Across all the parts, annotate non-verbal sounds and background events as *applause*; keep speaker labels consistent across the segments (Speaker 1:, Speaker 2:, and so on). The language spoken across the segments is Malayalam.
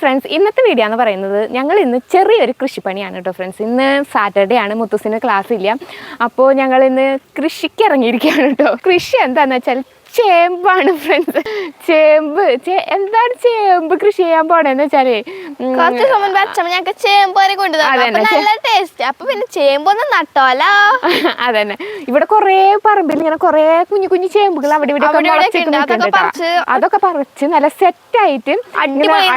Speaker 1: ഫ്രണ്ട്സ് ഇന്നത്തെ വീഡിയോ എന്ന് പറയുന്നത് ഞങ്ങൾ ഇന്ന് ചെറിയൊരു കൃഷിപ്പണിയാണ് കേട്ടോ ഫ്രണ്ട്സ് ഇന്ന് സാറ്റർഡേ ആണ് മുത്തുസിന് ക്ലാസ് ഇല്ല അപ്പോൾ ഞങ്ങൾ ഇന്ന് കൃഷിക്ക് ഇറങ്ങിയിരിക്കുകയാണ് കേട്ടോ കൃഷി എന്താണെന്ന് വെച്ചാൽ ചേമ്പാണ് ഫ്രണ്ട്സ് ചേമ്പ് എന്താണ് ചേമ്പ് കൃഷി ചെയ്യാൻ പോണെന്ന് വെച്ചാല്
Speaker 2: ഞങ്ങൾക്ക് ചേമ്പ് വരെ കൊണ്ടുതന്നെ നല്ല ടേസ്റ്റ് പിന്നെ ചേമ്പൊന്നും നട്ടോലോ
Speaker 1: *laughs* അതന്നെ ഇവിടെ കൊറേ പറമ്പിൽ ഇങ്ങനെ കൊറേ കുഞ്ഞു കുഞ്ഞു ചേമ്പുകൾ അവിടെ ഇവിടെ അതൊക്കെ പറിച്ച് നല്ല സെറ്റ് ആയിട്ട്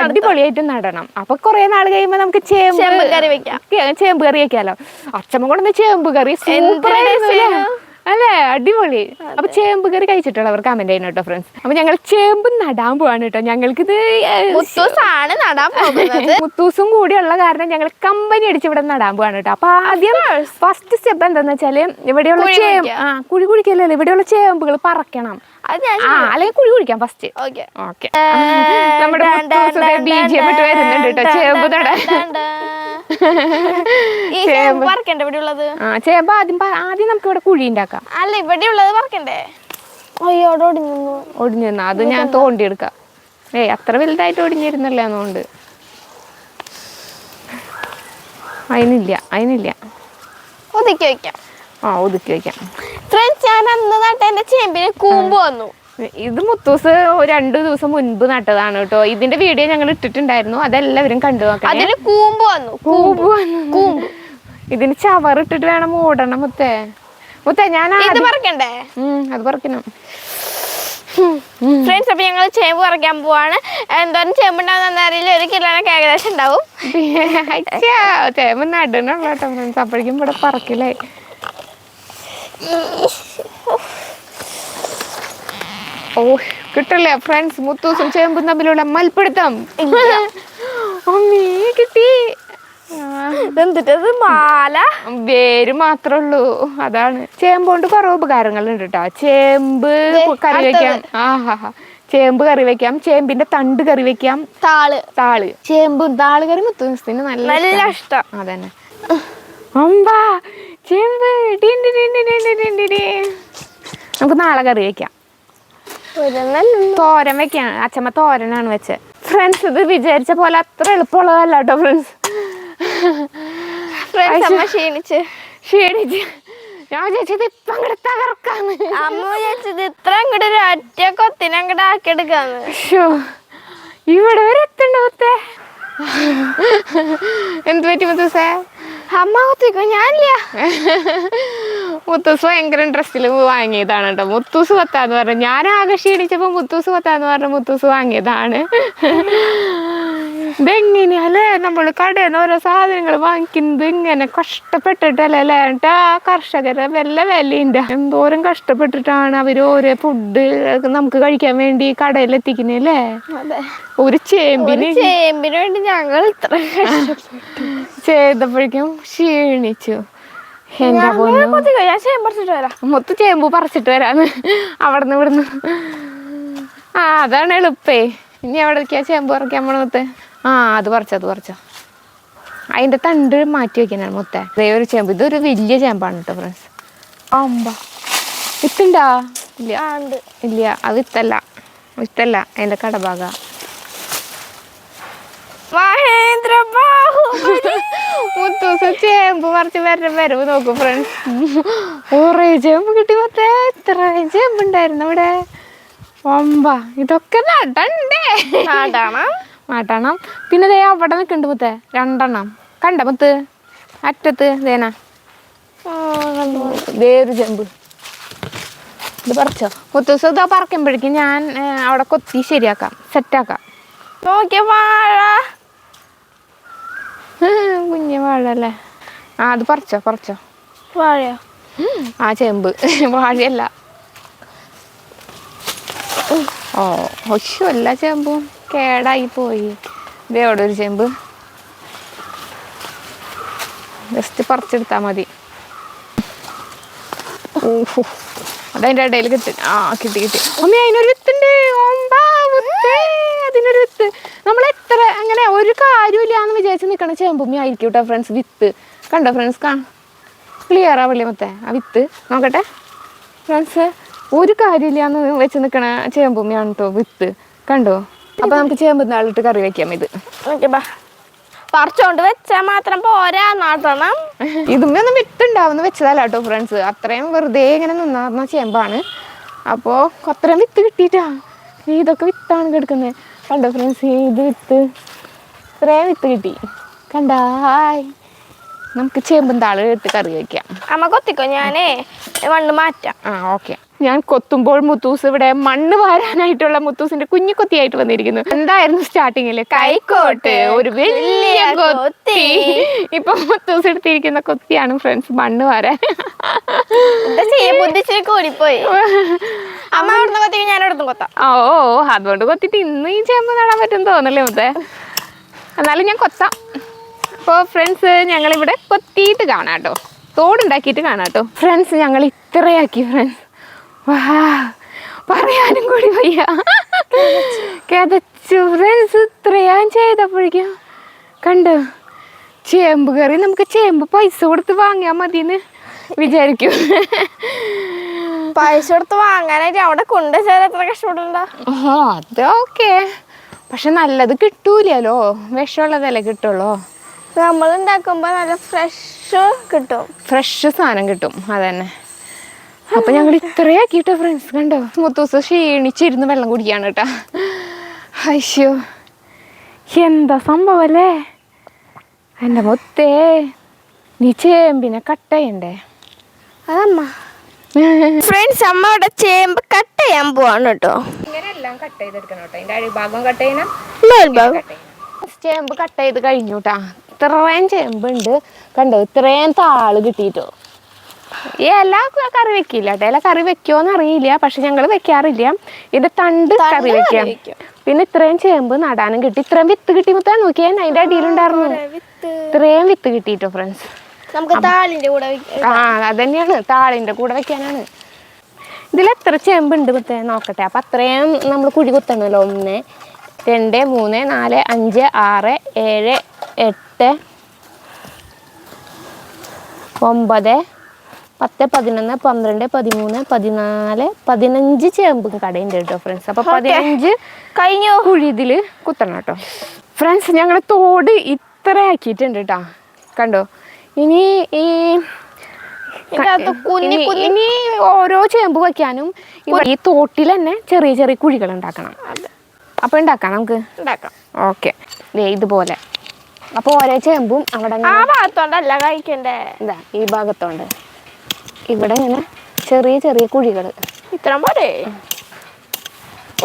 Speaker 1: അടിപൊളിയായിട്ട് നടണം അപ്പൊ കൊറേ നാൾ കഴിയുമ്പോ നമുക്ക് ചേമ്പ് കറി വെക്കാം ചേമ്പ് കറി വെക്കാലോ അച്ഛമ്മ കൊണ്ടുവന്ന ചേമ്പ് കറി സൂപ്പർ അല്ലേ അടിപൊളി അപ്പൊ ചേമ്പ് കറി കഴിച്ചിട്ടുള്ളവർ കമന്റ് ചെയ്യണം കേട്ടോ ഫ്രണ്ട്സ് അപ്പൊ ഞങ്ങൾ ചേമ്പ് നടാൻ പോവാണ് കേട്ടോ ഞങ്ങൾക്കിത്
Speaker 2: മുത്തൂസാണ് നടാൻ പോകുന്നത്
Speaker 1: മുത്തൂസും കൂടിയുള്ള കാരണം ഞങ്ങൾ കമ്പനി അടിച്ച് ഇവിടെ നടാൻ പോവാണ് കേട്ടോ അപ്പൊ ആദ്യം ഫസ്റ്റ് സ്റ്റെപ്പ് എന്താന്ന് വെച്ചാല് ഇവിടെയുള്ള ചേമ്പ് ആ കുഴി കുഴിക്കല്ലേ ഇവിടെയുള്ള ചേമ്പുകൾ പറക്കണം അല്ലെങ്കിൽ കുഴി കുഴിക്കാം ഫസ്റ്റ് ഓക്കെ *laughs* നമ്മുടെ എം ഇട്ട് വരുന്നുണ്ട് കേട്ടോ ചേമ്പ് നടാൻ
Speaker 2: *laughs* ചേമ്പ് പറക്കണ്ടേ ഇവിടെ ഉള്ളത്
Speaker 1: ആ ചേമ്പ് ആദ്യം ആദ്യം നമുക്ക് ഇവിടെ കുഴി ഉണ്ടാക്കാം
Speaker 2: അല്ല ഇവിടെ ഉള്ളത് പറക്കണ്ടേ അയ്യോ ഒടിഞ്ഞു
Speaker 1: ഒടിഞ്ഞു അത് ഞാൻ തോണ്ടി എടുക്കാം ഏയ് അത്ര വലുതായിട്ട് ഒടിഞ്ഞിരുന്നല്ലോ അതുകൊണ്ട് അതിനില്ല അതിനില്ല ഒതുക്കി വെക്കാം ആ ഒതുക്കി വെക്കാം
Speaker 2: ഫ്രണ്ട്സ് ഞാൻ അന്ന് നട്ട എന്റെ ചേമ്പിന് കൂമ്പ് വന്നു
Speaker 1: ഇത് മുത്തൂസ് രണ്ടു ദിവസം മുൻപ് നട്ടതാണ് കേട്ടോ ഇതിന്റെ വീഡിയോ ഞങ്ങൾ ഇട്ടിട്ടുണ്ടായിരുന്നു അതെല്ലാവരും കണ്ടു നോക്കാം
Speaker 2: അതിന് കൂമ്പ് വന്നു
Speaker 1: കൂമ്പ് വന്നു കൂമ്പ് ഇതിന് ചവറിട്ടിട്ട് വേണം ഓടണം മുത്തേ മുത്തേ ഞാൻ ഇത് പറക്കണ്ടേ അത് പറക്കണം
Speaker 2: ഫ്രണ്ട്സ് അപ്പൊ ഞങ്ങൾ ചേമ്പ് പറിക്കാൻ പോവാണ് എന്തോരം ചേമ്പ് ഉണ്ടാവുന്ന അറിയില്ല ഒരു കിലോനൊക്കെ ഏകദേശം ഉണ്ടാവും
Speaker 1: ചേമ്പ് നടണുള്ളൂ കേട്ടോ ഫ്രണ്ട്സ് അപ്പോഴേക്കും ഇവിടെ പറക്കില്ലേ ഓ കിട്ടല്ലേ ഫ്രണ്ട്സ് മുത്തൂസും ചേമ്പും തമ്മിലുള്ള മൽപ്പിടുത്തം കിട്ടി
Speaker 2: എന്തിട്ടത് മാല
Speaker 1: വേര് മാത്രമേ ഉള്ളൂ അതാണ് ചേമ്പോണ്ട് കുറെ ഉപകാരങ്ങളുണ്ട് കേട്ടോ ചേമ്പ് കറി വെക്കാം ആഹാ ചേമ്പ് കറി വെക്കാം ചേമ്പിന്റെ തണ്ട് കറി വെക്കാം താള് താള്
Speaker 2: ചേമ്പും താള് കറി മുത്തുസിന് നല്ല
Speaker 1: നല്ല ഇഷ്ടം അതന്നെ അമ്പാ ചേമ്പ് നമുക്ക് നാളെ കറി വെക്കാം തോരൻ വെക്കാണ് അച്ഛമ്മ തോരനാണ് വെച്ചത് ഫ്രണ്ട്സ് ഇത് വിചാരിച്ച പോലെ അത്ര എളുപ്പമുള്ളതല്ല കേട്ടോ ഫ്രണ്ട്സ്
Speaker 2: ഫ്രണ്ട്സ് അമ്മ ക്ഷീണിച്ച്
Speaker 1: ക്ഷീണിച്ച് ഞാൻ ചേച്ചിത് ഇപ്പൊ അങ്ങോട്ട് തകർക്കാന്ന്
Speaker 2: അമ്മ ചേച്ചിത് ഇത്ര അങ്ങോട്ട് ഒരു ഒറ്റ കൊത്തിനെ അങ്ങോട്ട് ആക്കിയെടുക്കാന്ന്
Speaker 1: ഇവിടെ വരെ എത്തണ്ടേ എന്ത് പറ്റും ദിവസേ
Speaker 2: അമ്മ കുത്തിക്കോ ഞാനില്ല
Speaker 1: മുത്തൂസ് ഭയങ്കര ഇൻട്രസ്റ്റിൽ വാങ്ങിയതാണ് കേട്ടോ മുത്തൂസ് പത്താന്ന് പറഞ്ഞു ഞാൻ ആകെ ക്ഷീണിച്ചപ്പോൾ മുത്തൂസ് പത്താന്ന് പറഞ്ഞു മുത്തൂസ് വാങ്ങിയതാണ് ഇതെങ്ങനെയല്ലേ നമ്മൾ കടയിൽ നിന്ന് ഓരോ സാധനങ്ങൾ വാങ്ങിക്കുന്നത് ഇങ്ങനെ കഷ്ടപ്പെട്ടിട്ടല്ലേ ആ കർഷകരെ വല്ല വിലയുണ്ട് എന്തോരം കഷ്ടപ്പെട്ടിട്ടാണ് അവർ ഓരോ ഫുഡ് നമുക്ക് കഴിക്കാൻ വേണ്ടി കടയിൽ എത്തിക്കുന്നല്ലേ ഒരു ചേമ്പിന്
Speaker 2: ചേമ്പിന് വേണ്ടി ഞങ്ങൾ ഇത്ര
Speaker 1: ചെയ്തപ്പോഴേക്കും ക്ഷീണിച്ചു
Speaker 2: എന്താ പോകുന്നു ഞാൻ വരാം
Speaker 1: മൊത്തം ചേമ്പ് പറിച്ചിട്ട് വരാന്ന് അവിടുന്ന് ഇവിടുന്ന് ആ അതാണ് എളുപ്പേ ഇനി എവിടേക്കാ ചേമ്പ് പറിക്കാൻ പോണത്തെ ആ അത് പറിച്ചോ അത് പറിച്ചോ അതിന്റെ തണ്ട് മാറ്റി വെക്കാനാണ് മൊത്തം അതേ ഒരു ചേമ്പ് ഇതൊരു വലിയ ചേമ്പാണ് കേട്ടോ ഫ്രണ്ട്സ് ആമ്പ വിത്തുണ്ടാ ഇല്ല ഇല്ല അത് ഇത്തല്ല ഇത്തല്ല അതിന്റെ കടഭാഗ മഹേന്ദ്ര മുത്തൂസ ചേമ്പ് പറിച്ച് വരണം വരവ് നോക്കും ഫ്രണ്ട്സ് കുറേ ചേമ്പ് കിട്ടി മറ്റേ എത്ര ചേമ്പ് ഉണ്ടായിരുന്നു ഇവിടെ ഒമ്പ ഇതൊക്കെ നടണ്ടേ നാട്ടണം നാട്ടണം പിന്നെ ദേ അവിടെ നിൽക്കുന്നുണ്ട് മുത്തേ രണ്ടെണ്ണം കണ്ട മുത്ത് അറ്റത്ത് ദേന വേറൊരു ചെമ്പ് ഇത് പറിച്ചോ മുത്തൂസ് ഇതാ പറിക്കുമ്പോഴേക്കും ഞാൻ അവിടെ കൊത്തി ശരിയാക്കാം സെറ്റാക്കാം
Speaker 2: നോക്കിയ വാഴ
Speaker 1: *laughs* കുഞ്ഞു വാഴല്ലേ ആ അത് പറിച്ചോ പറിച്ചോ വാഴയോ ആ ചേമ്പ് *laughs* വാഴയല്ല ഓ ഒശോ എല്ലാ ചേമ്പും കേടായി പോയി ഇതേവിടെ ഒരു ചേമ്പ് ജസ്റ്റ് പറിച്ചെടുത്താൽ മതി ഊഹു അതതിൻ്റെ ഇടയിൽ കിട്ടി ആ കിട്ടി കിട്ടി അമ്മ അതിനൊരു വിത്തുണ്ട് അതിനൊരു വിത്ത് നമ്മൾ എത്ര അങ്ങനെ ഒരു കാര്യമില്ല കാഴ്ച നിൽക്കണ ചേമ്പുമ്മി ആയിരിക്കും കേട്ടോ ഫ്രണ്ട്സ് വിത്ത് കണ്ടോ ഫ്രണ്ട്സ് കാ ക്ലിയർ ആവില്ലേ മൊത്തേ ആ വിത്ത് നോക്കട്ടെ ഫ്രണ്ട്സ് ഒരു കാര്യമില്ല എന്ന് വെച്ച് നിൽക്കണ ചേമ്പുമ്മയാണ് കേട്ടോ വിത്ത് കണ്ടോ അപ്പോൾ നമുക്ക് ചേമ്പ് നാളിട്ട് കറി വെക്കാം ഇത്
Speaker 2: പറിച്ചോണ്ട് വെച്ചാൽ മാത്രം പോരാ നടണം
Speaker 1: ഇതുമ്മൊന്നും വിത്തുണ്ടാവുന്ന വെച്ചതല്ല കേട്ടോ ഫ്രണ്ട്സ് അത്രയും വെറുതെ ഇങ്ങനെ നിന്നാർന്ന ചേമ്പാണ് അപ്പോൾ അത്രയും വിത്ത് കിട്ടിയിട്ടാ ഇതൊക്കെ വിത്താണ് കിടക്കുന്നത് കണ്ടോ ഫ്രണ്ട്സ് ഇത് വിത്ത് കുറേ വിത്ത് കിട്ടി കണ്ടാ നമുക്ക് ചേമ്പും താളും ഇട്ട് കറി വയ്ക്കാം
Speaker 2: അമ്മ കൊത്തിക്കോ ഞാനേ മണ്ണ് മാറ്റാം
Speaker 1: ആ ഓക്കെ ഞാൻ കൊത്തുമ്പോൾ മുത്തൂസ് ഇവിടെ മണ്ണ് വാരാനായിട്ടുള്ള മുത്തൂസിന്റെ കുഞ്ഞു കൊത്തിയായിട്ട് വന്നിരിക്കുന്നു എന്തായിരുന്നു സ്റ്റാർട്ടിങ്ങില് കൈക്കോട്ട് ഒരു വലിയ കൊത്തി ഇപ്പൊ മുത്തൂസ് എടുത്തിരിക്കുന്ന കൊത്തിയാണ് ഫ്രണ്ട്സ് മണ്ണ് വാരാൻ
Speaker 2: കൊത്തി ഞാൻ കൊത്താം
Speaker 1: ഓ അതുകൊണ്ട് കൊത്തിട്ട് ഇന്ന് ഈ ചേമ്പ് നടാൻ പറ്റും തോന്നല്ലേ മുത്തേ എന്നാലും ഞാൻ കൊത്താം അപ്പോൾ ഫ്രണ്ട്സ് ഞങ്ങളിവിടെ കൊത്തിയിട്ട് കാണാം കേട്ടോ തോടുണ്ടാക്കിയിട്ട് കാണാം കേട്ടോ ഫ്രണ്ട്സ് ഞങ്ങൾ ഇത്രയാക്കി ഫ്രണ്ട്സ് വാ പറയാനും കൂടി വയ്യ കഥച്ചു ഫ്രണ്ട്സ് ഇത്രയാൻ ചെയ്തപ്പോഴേക്കും കണ്ടോ ചേമ്പ് കറി നമുക്ക് ചേമ്പ് പൈസ കൊടുത്ത് വാങ്ങിയാൽ മതിന്ന് വിചാരിക്കും
Speaker 2: പൈസ കൊടുത്ത് വാങ്ങാനായിട്ട് അവിടെ കൊണ്ടുവച്ചാൽ എത്ര കഷ്ടപ്പെടുണ്ടോ
Speaker 1: അത് ഓക്കേ പക്ഷെ നല്ലത് കിട്ടൂലോ വിഷമുള്ളതല്ലേ കിട്ടുള്ളൂ
Speaker 2: നമ്മൾ ഉണ്ടാക്കുമ്പോൾ നല്ല ഫ്രഷ് കിട്ടും
Speaker 1: ഫ്രഷ് സാധനം കിട്ടും അതന്നെ അപ്പൊ ഞങ്ങൾ ഇത്രയാക്കിയിട്ടോ ഫ്രണ്ട്സ് കണ്ടോ മുത്തൂസ് ക്ഷീണിച്ചിരുന്ന് വെള്ളം കുടിക്കാണ് കേട്ടോ അയ്യോ എന്താ സംഭവം അല്ലേ എന്റെ മുത്തേ നീ ചേമ്പിനെ കട്ട് ചെയ്യണ്ടേ അതമ്മ ഫ്രണ്ട്സ് *laughs* അമ്മയുടെ ചേമ്പ് കട്ട് ചെയ്യാൻ പോവാണ് കേട്ടോ
Speaker 2: കട്ട് ചെയ്തെടുക്കണം കേട്ടോ അതിന്റെ അടിഭാഗം കട്ട് ചെയ്യണം
Speaker 1: മേൽഭാഗം ചേമ്പ് കട്ട് ചെയ്ത് കഴിഞ്ഞു കേട്ടാ ഇത്രയും ചേമ്പുണ്ട് കണ്ടോ ഇത്രയും താള് കിട്ടിയിട്ടോ ഇല കറി വെക്കില്ല കേട്ടോ ഇല കറി വെക്കോന്ന് അറിയില്ല പക്ഷെ ഞങ്ങൾ വെക്കാറില്ല ഇത് തണ്ട് കറി വെക്കാം പിന്നെ ഇത്രയും ചേമ്പ് നടാനും കിട്ടി ഇത്രയും വിത്ത് കിട്ടിയപ്പോ നോക്കിയാൽ അതിന്റെ അടിയിലുണ്ടായിരുന്നു ഇത്രയും വിത്ത് കിട്ടിയിട്ടോ ഫ്രണ്ട്സ്
Speaker 2: നമുക്ക് താളിന്റെ കൂടെ
Speaker 1: ആ അതന്നെയാണ് താളിന്റെ കൂടെ വെക്കാനാണ് ഇതിലെത്ര ചേമ്പുണ്ട് മറ്റേ നോക്കട്ടെ അപ്പം അത്രയും നമ്മൾ കുഴി കുത്തണമല്ലോ ഒന്ന് രണ്ട് മൂന്ന് നാല് അഞ്ച് ആറ് ഏഴ് എട്ട് ഒമ്പത് പത്ത് പതിനൊന്ന് പന്ത്രണ്ട് പതിമൂന്ന് പതിനാല് പതിനഞ്ച് ചേമ്പും കടയുണ്ട് കേട്ടോ ഫ്രണ്ട്സ് അപ്പം പതിനഞ്ച് കഴിഞ്ഞ കുഴി ഇതിൽ കുത്തണം കേട്ടോ ഫ്രണ്ട്സ് ഞങ്ങൾ തോട് ഇത്ര ആക്കിയിട്ടുണ്ട് കേട്ടോ കണ്ടോ ഇനി ഈ
Speaker 2: കുഞ്ഞി ഓരോ ചേമ്പ് വെക്കാനും
Speaker 1: ഈ തോട്ടിൽ തന്നെ ചെറിയ ചെറിയ കുഴികൾ ഉണ്ടാക്കണം അപ്പൊ ഉണ്ടാക്കാം നമുക്ക് ഓക്കെ ഇതുപോലെ അപ്പൊ ഓരോ ചേമ്പും അവിടെ
Speaker 2: ആ ഭാഗത്തോണ്ടല്ല കഴിക്കണ്ടേ
Speaker 1: ഇതാ ഈ ഭാഗത്തോണ്ട് ഇവിടെ ഇങ്ങനെ ചെറിയ ചെറിയ കുഴികൾ ഇത്ര പോലെ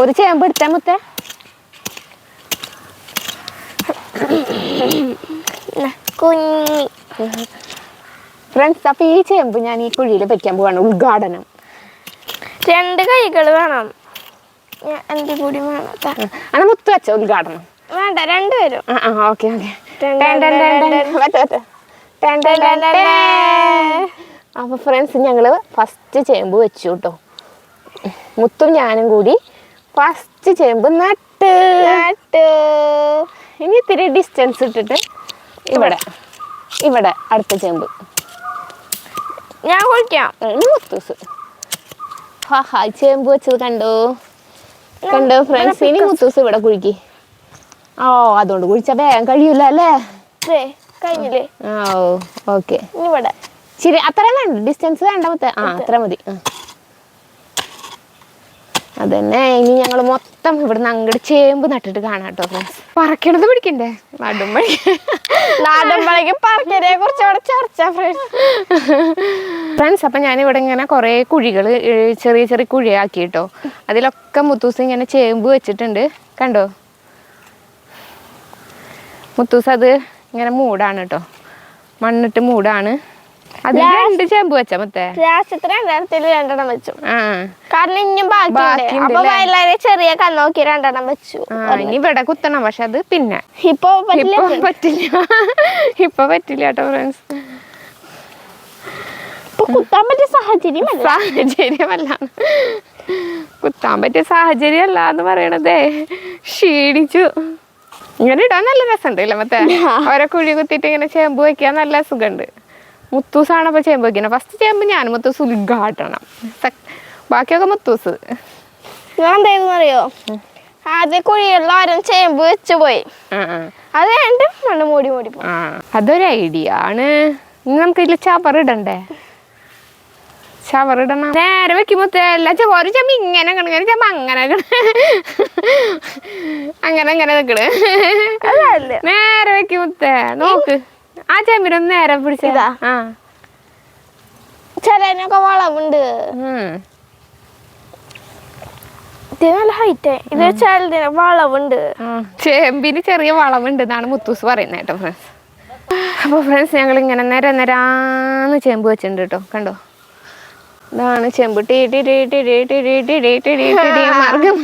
Speaker 1: ഒരു ചേമ്പ് എടുത്തേ മുത്തേ
Speaker 2: കുഞ്ഞി
Speaker 1: ഫ്രണ്ട്സ് അപ്പോൾ ഈ ചേമ്പ് ഞാൻ ഈ കുഴിയിൽ വെക്കാൻ പോവാണ് ഉദ്ഘാടനം
Speaker 2: രണ്ട് കൈകൾ വേണം എൻ്റെ കൂടി വേണം
Speaker 1: മുത്തു വെച്ച ഉദ്ഘാടനം
Speaker 2: വേണ്ട രണ്ടുപേരും
Speaker 1: ആ ഫ്രണ്ട്സ് ഞങ്ങൾ ഫസ്റ്റ് ചേമ്പ് വെച്ചു കേട്ടോ മുത്തും ഞാനും കൂടി ഫസ്റ്റ് ചേമ്പ് നട്ട് നട്ട്
Speaker 2: ഇനി ഇത്തിരി ഡിസ്റ്റൻസ് ഇട്ടിട്ട്
Speaker 1: ഇവിടെ ഇവിടെ അടുത്ത ചേമ്പ്
Speaker 2: ഞാൻ കുളിക്കാം
Speaker 1: മുത്തൂസ് ഹാ ഹാ ചേമ്പ് വെച്ചത് കണ്ടോ കണ്ടോ ഫ്രണ്ട്സ് ഇനി മുത്തൂസ് ഇവിടെ കുഴിക്കി ഓ അതുകൊണ്ട് കുഴിച്ചാ വേഗം കഴിയൂല അല്ലേ കഴിഞ്ഞില്ലേ ഓ ഓക്കെ ഇനി ഇവിടെ ശരി അത്ര വേണ്ട ഡിസ്റ്റൻസ് വേണ്ട മൊത്തം ആ അത്ര മതി ആ അതന്നെ ഇനി ഞങ്ങൾ മൊത്തം ഇവിടുന്ന് അങ്ങോട്ട് ചേമ്പ് നട്ടിട്ട് കാണാം കേട്ടോ ഫ്രണ്ട്സ് പറക്കണത് പിടിക്കണ്ടേ നടുമ്പോഴേക്കും
Speaker 2: നടുമ്പോഴേക്കും പറക്കനെ കുറിച്ച് ഇവിടെ ചർച്ച ഫ്രണ്ട്സ്
Speaker 1: ഫ്രണ്ട്സ് ഞാനിവിടെ ഇങ്ങനെ കുറേ കുഴികൾ ചെറിയ ചെറിയ കുഴിയാക്കി കേട്ടോ അതിലൊക്കെ മുത്തൂസ് ഇങ്ങനെ ചേമ്പ് വെച്ചിട്ടുണ്ട് കണ്ടോ മുത്തൂസ് അത് ഇങ്ങനെ മൂടാണ് കേട്ടോ മണ്ണിട്ട് മൂടാണ് കാരണം
Speaker 2: ബാക്കി ചെറിയ കണ്ണോക്കി രണ്ടെണ്ണം വെച്ചു
Speaker 1: ഇനി ഇവിടെ കുത്തണം പക്ഷെ അത് പിന്നെ ഇപ്പൊ പറ്റില്ല ഇപ്പൊ പറ്റില്ല കേട്ടോ ഫ്രണ്ട്സ്
Speaker 2: കുത്താൻ പറ്റിയ സാഹചര്യമല്ല
Speaker 1: സാഹചര്യമല്ല കുത്താൻ പറ്റിയ സാഹചര്യമല്ല എന്ന് പറയണതേ ക്ഷീണിച്ചു ഇങ്ങനെ ഇടാൻ നല്ല രസമുണ്ട് ഇല്ല മറ്റേ ഓരോ കുഴി കുത്തിയിട്ട് ഇങ്ങനെ ചേമ്പ് വെക്കാൻ നല്ല സുഖമുണ്ട് മുത്തൂസാണ് അപ്പോൾ ചേമ്പ് വയ്ക്കുന്നത് ഫസ്റ്റ് ചേമ്പ് ഞാൻ മുത്തൂസ് ഉദ്ഘാടനം ബാക്കിയൊക്കെ മുത്തൂസ്
Speaker 2: ഞാൻ എന്തായിരുന്നറിയോ ആദ്യ കുഴിയെല്ലാരും ആരും ചേമ്പ് വെച്ച് പോയി അത് രണ്ട് മണ്ണ് മൂടി മൂടി
Speaker 1: അതൊരു ഐഡിയ ആണ് ഇനി നമുക്ക് ഇതിൽ ചവർ ഇടണ്ടേ ചവർ ഇടണം നേരെ വെക്കുമ്പോ എല്ലാ ചവ ഒരു ഇങ്ങനെ കിണങ്ങനെ ചമ്മ അങ്ങനെ അങ്ങനെ അങ്ങനെ നിക്കണ് നേരെ വെക്കുമ്പോ നോക്ക് ആ ചെമ്പിനൊന്ന് നേരെ പിടിച്ചതാ ആ
Speaker 2: ചിലതിനൊക്കെ വളവുണ്ട് ഇതിന് നല്ല ഹൈറ്റ് ഇത് ചിലതിന് വളവുണ്ട്
Speaker 1: ചേമ്പിന് ചെറിയ വളവുണ്ട് എന്നാണ് മുത്തൂസ് പറയുന്നത് കേട്ടോ ഫ്രണ്ട്സ് അപ്പോൾ ഫ്രണ്ട്സ് ഞങ്ങൾ ഇങ്ങനെ നേരെ നേരാന്ന് ചേമ്പ് വെച്ചിട്ടുണ്ട് കേട്ടോ കണ്ടോ ഇതാണ് ചെമ്പ് ടി ടി ടീ ടി ടീ ടി ടീ ടി ടീ ടി ടീ ടി ടീ മാർഗം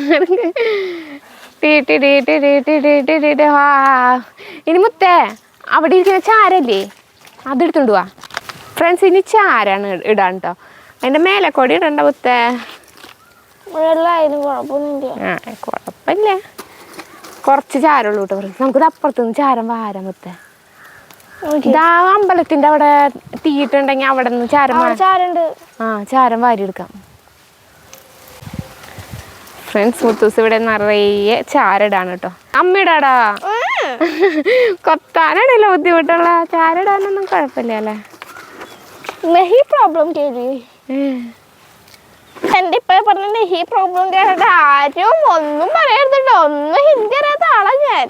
Speaker 1: ടി ടീ ടി ടീ ടി ടീ ടി ടീ ടി ടി ടി ഹാ ഇനി മുത്തേ അവിടെ ഇരിക്കുന്ന ചാരല്ലേ അതെടുത്തുകൊണ്ട് പോവാ ഫ്രണ്ട്സ് ഇനി ചാരാണ് ഇടാൻ കേട്ടോ അതിൻ്റെ മേലെ കൊടി ഇടണ്ട പുത്തേ ആ കുഴപ്പമില്ല കുറച്ച് ചാരമുള്ളൂ കേട്ടോ നമുക്ക് നമുക്കിത് അപ്പുറത്തുനിന്ന് ചാരം വാരാൻ പുത്തേ ഇതാ അമ്പലത്തിന്റെ അവിടെ തീയിട്ടുണ്ടെങ്കിൽ അവിടെ നിന്ന് ചാരം ആ ചാരം വാരി എടുക്കാം ഫ്രണ്ട്സ് മുത്തൂസ് ഇവിടെ നിറയെ ചാരടാണ് കേട്ടോ അമ്മയുടെ കൊത്താനാണല്ലോ ബുദ്ധിമുട്ടുള്ള ചാരടാനൊന്നും കുഴപ്പമില്ല അല്ലേ
Speaker 2: നെഹി പ്രോബ്ലം കേരി എന്റെ ഇപ്പൊ പറഞ്ഞ നെഹി പ്രോബ്ലം കേട്ടിട്ട് ആരും ഒന്നും പറയരുതട്ടോ ഒന്നും ഹിന്ദി അറിയാത്ത ആളാ ഞാൻ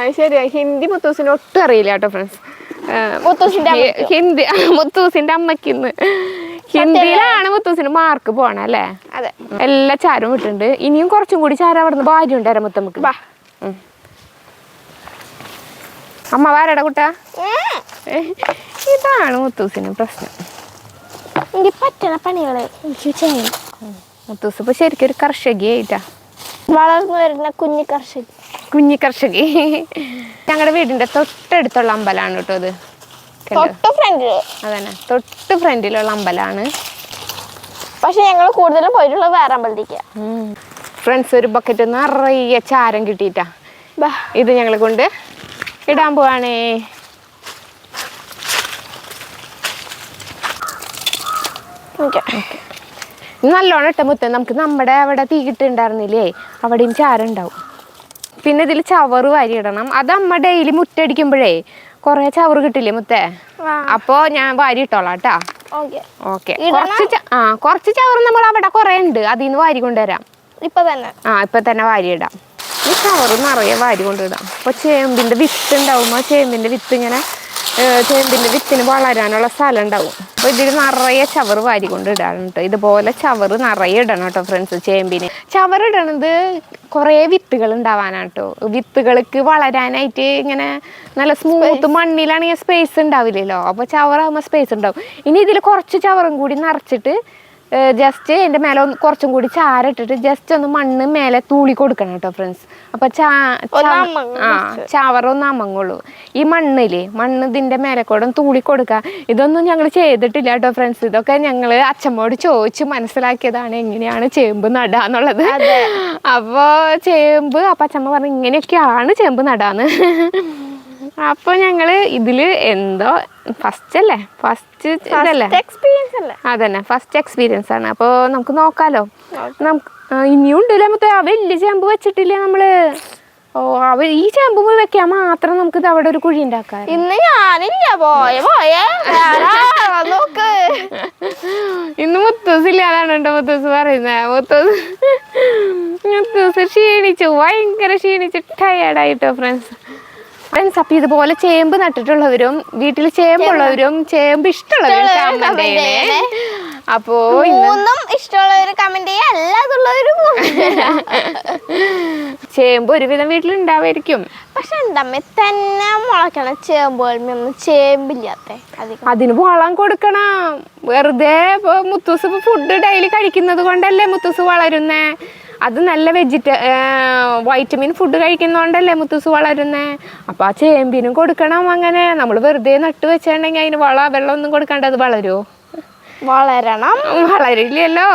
Speaker 1: അത് ശരിയാ ഹിന്ദി മുത്തൂസിന് ഒട്ടും അറിയില്ല കേട്ടോ ഫ്രണ്ട്സ് മുത്തൂസിന്റെ ഹിന്ദി മുത്തൂസിന്റെ അമ്മയ്ക്ക് ഇന്ന് ഹിന്ദിയിലാണ് മുത്തൂസിന് മാർക്ക് പോണ അല്ലേ അതെ എല്ലാ ചാരും വിട്ടുണ്ട് ഇനിയും കുറച്ചും കൂടി ചാരം അവിടുന്ന് ഭാര്യ ഉണ്ട് അരമുത്തമ്മക്ക് വാ അമ്മ വാരട കുട്ട ഇതാണ് മുത്തൂസിന് പ്രശ്നം
Speaker 2: പറ്റണ പണികളെ എനിക്ക് ചെയ്യണം
Speaker 1: മുത്തൂസ് ഇപ്പൊ ശരിക്കും ഒരു ആയിട്ടാ
Speaker 2: വളർന്നു വരുന്ന കുഞ്ഞു കർഷകി
Speaker 1: കുഞ്ഞു കർഷകി ഞങ്ങളുടെ വീടിന്റെ തൊട്ടടുത്തുള്ള അമ്പലാണ് കേട്ടോ അത്
Speaker 2: തൊട്ട് ഫ്രണ്ടിൽ
Speaker 1: അതന്നെ തൊട്ട് ഫ്രണ്ടിലുള്ള അമ്പലാണ്
Speaker 2: പക്ഷെ ഞങ്ങൾ കൂടുതലും പോയിട്ടുള്ള വേറെ അമ്പലത്തേക്ക്
Speaker 1: ഫ്രണ്ട്സ് ഒരു ബക്കറ്റ് നിറയെ ചാരം കിട്ടിയിട്ടാ ഇത് ഞങ്ങളെ കൊണ്ട് ഇടാൻ പോവാണേ നല്ലോണം ഇട്ട മുത്ത നമുക്ക് നമ്മുടെ അവിടെ തീ കിട്ടുണ്ടായിരുന്നില്ലേ അവിടെയും ചാരുണ്ടാവും പിന്നെ ഇതിൽ ചവറ് വാരിയിടണം അത് അമ്മ ഡെയിലി മുറ്റടിക്കുമ്പോഴേ കുറേ ചവറ് കിട്ടില്ലേ മുത്തേ അപ്പോ ഞാൻ വാരി ഇട്ടോളാട്ടോ കേട്ടാ കുറച്ച് ആ കുറച്ച് ചവറ് നമ്മൾ അവിടെ കൊറേ ഉണ്ട് അതിന്ന് വാരി കൊണ്ടുവരാം ഇപ്പൊ തന്നെ ആ ഇപ്പൊ തന്നെ വാരിയിടാം ഈ കവറ് നിറയെ വാരി കൊണ്ടിടാം അപ്പോൾ ചേമ്പിൻ്റെ വിത്ത് ആ ചേമ്പിൻ്റെ വിത്ത് ഇങ്ങനെ ചേമ്പിൻ്റെ വിത്തിന് വളരാനുള്ള സ്ഥലം ഉണ്ടാവും അപ്പോൾ ഇതിൽ നിറയെ ചവർ വാരി കൊണ്ട് കേട്ടോ ഇതുപോലെ ചവർ നിറയെ ഇടണം കേട്ടോ ഫ്രണ്ട്സ് ചേമ്പിന് ചവറിടണത് കുറേ വിത്തുകൾ ഉണ്ടാവാനാണ് കേട്ടോ വിത്തുകൾക്ക് വളരാനായിട്ട് ഇങ്ങനെ നല്ല സ്മൂത്ത് മണ്ണിലാണെങ്കിൽ സ്പേസ് ഉണ്ടാവില്ലല്ലോ അപ്പോൾ ചവറാകുമ്പോൾ സ്പേസ് ഉണ്ടാവും ഇനി ഇതിൽ കുറച്ച് ചവറും കൂടി നിറച്ചിട്ട് ജസ്റ്റ് എൻ്റെ മേലെ ഒന്ന് കുറച്ചും കൂടി ചാരിട്ടിട്ട് ജസ്റ്റ് ഒന്ന് മണ്ണ് മേലെ തൂളി കൊടുക്കണം കേട്ടോ ഫ്രണ്ട്സ് അപ്പൊ ചാ ആ ചാവറൊന്ന് അമങ്ങുള്ളൂ ഈ മണ്ണില്ലേ മണ്ണ് ഇതിന്റെ മേലെ കൂടെ തൂളി കൊടുക്കുക ഇതൊന്നും ഞങ്ങൾ ചെയ്തിട്ടില്ല കേട്ടോ ഫ്രണ്ട്സ് ഇതൊക്കെ ഞങ്ങൾ അച്ഛമ്മോട് ചോദിച്ചു മനസ്സിലാക്കിയതാണ് എങ്ങനെയാണ് ചേമ്പ് നടാന്നുള്ളത് അപ്പോ ചേമ്പ് അപ്പൊ അച്ഛമ്മ പറഞ്ഞു ഇങ്ങനെയൊക്കെയാണ് ചേമ്പ് നടാന്ന് അപ്പൊ ഞങ്ങള് ഇതില് എന്തോ ഫസ്റ്റ് അല്ലേ ഫസ്റ്റ്
Speaker 2: എക്സ്പീരിയൻസ് അല്ലേ
Speaker 1: അതന്നെ ഫസ്റ്റ് എക്സ്പീരിയൻസ് ആണ് അപ്പോൾ നമുക്ക് നോക്കാലോ നമുക്ക് ഇനിയും ഉണ്ടല്ലേ മൊത്തം ആ വലിയ ചേമ്പ് വെച്ചിട്ടില്ലേ നമ്മള് ഓ അവ ഈ ചേമ്പ് പോയി വെക്കാൻ മാത്രം നമുക്ക് അവിടെ ഒരു കുഴി ഉണ്ടാക്കാം
Speaker 2: ഇന്ന് ഞാനില്ല പോയ പോയേ നോക്ക്
Speaker 1: ഇന്ന് മുത്തൂസില്ല അതാണ് എന്റെ മുത്തൂസ് പറയുന്നത് മുത്തൂസ് മുത്തൂസ് ക്ഷീണിച്ചു ഭയങ്കര ക്ഷീണിച്ചു ടയേർഡായിട്ടോ ഫ്രണ്ട്സ് ഫ്രണ്ട്സ് അപ്പൊ ഇതുപോലെ ചേമ്പ് നട്ടിട്ടുള്ളവരും വീട്ടിൽ ചേമ്പുള്ളവരും ചേമ്പ് ഇഷ്ടമുള്ളവരും കമന്റ് അപ്പോ
Speaker 2: ഇഷ്ടമുള്ളവര് കമന്റ് ചെയ്യാ അല്ലാതുള്ളവരും *laughs*
Speaker 1: ചേമ്പ് ഒരുവിധം വീട്ടിൽ ഉണ്ടാവായിരിക്കും
Speaker 2: പക്ഷെ എന്താ തന്നെ മുളക്കണ ചേമ്പ് ചേമ്പില്ലാത്ത
Speaker 1: അതിന് വളം കൊടുക്കണം വെറുതെ മുത്തൂസ് ഫുഡ് ഡെയിലി കഴിക്കുന്നത് കൊണ്ടല്ലേ മുത്തൂസ് വളരുന്നേ അത് നല്ല വെജിറ്റ വൈറ്റമിൻ ഫുഡ് കഴിക്കുന്നതുകൊണ്ടല്ലേ മുത്തുസ് വളരുന്നത് അപ്പം ആ ചേമ്പിനും കൊടുക്കണം അങ്ങനെ നമ്മൾ വെറുതെ നട്ട് വെച്ചിട്ടുണ്ടെങ്കിൽ അതിന് വള വെള്ളമൊന്നും കൊടുക്കേണ്ടത് വളരുമോ
Speaker 2: വളരണം
Speaker 1: വളരില്ലല്ലോ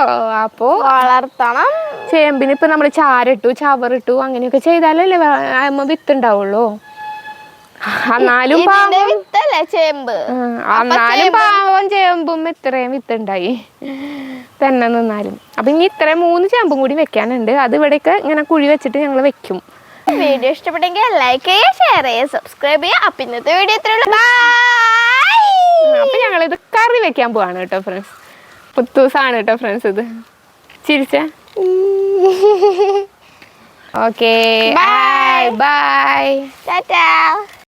Speaker 1: അപ്പോ
Speaker 2: വളർത്തണം
Speaker 1: ചേമ്പിന് ഇപ്പൊ നമ്മൾ ചാരിട്ടു ചവറിട്ടു അങ്ങനെയൊക്കെ ചെയ്താലല്ലേ അമ്മ വിത്തുണ്ടാവുള്ളൂ എന്നാലും പാവം ചേമ്പ് എന്നാലും പാവം ചേമ്പും ഇത്രയും വിത്തുണ്ടായി തന്നെ നിന്നാലും അപ്പൊ ഇനി ഇത്ര മൂന്ന് ചാമ്പും കൂടി വെക്കാനുണ്ട് അത് ഇവിടേക്ക് ഇങ്ങനെ കുഴി വെച്ചിട്ട് ഞങ്ങൾ വെക്കും
Speaker 2: വീഡിയോ ഇഷ്ടപ്പെട്ടെങ്കിൽ ലൈക്ക് ചെയ്യുക ഷെയർ ചെയ്യുക സബ്സ്ക്രൈബ് ചെയ്യുക അപ്പം ഇന്നത്തെ വീഡിയോ ഇത്രയുള്ളൂ
Speaker 1: ഞങ്ങൾ ഇത് കറി വെക്കാൻ പോവാണ് കേട്ടോ ഫ്രണ്ട്സ് പുത്തൂസാണ് കേട്ടോ ഫ്രണ്ട്സ് ഇത് ചിരിച്ച ഓക്കേ
Speaker 2: ബൈ ബൈ ടാറ്റാ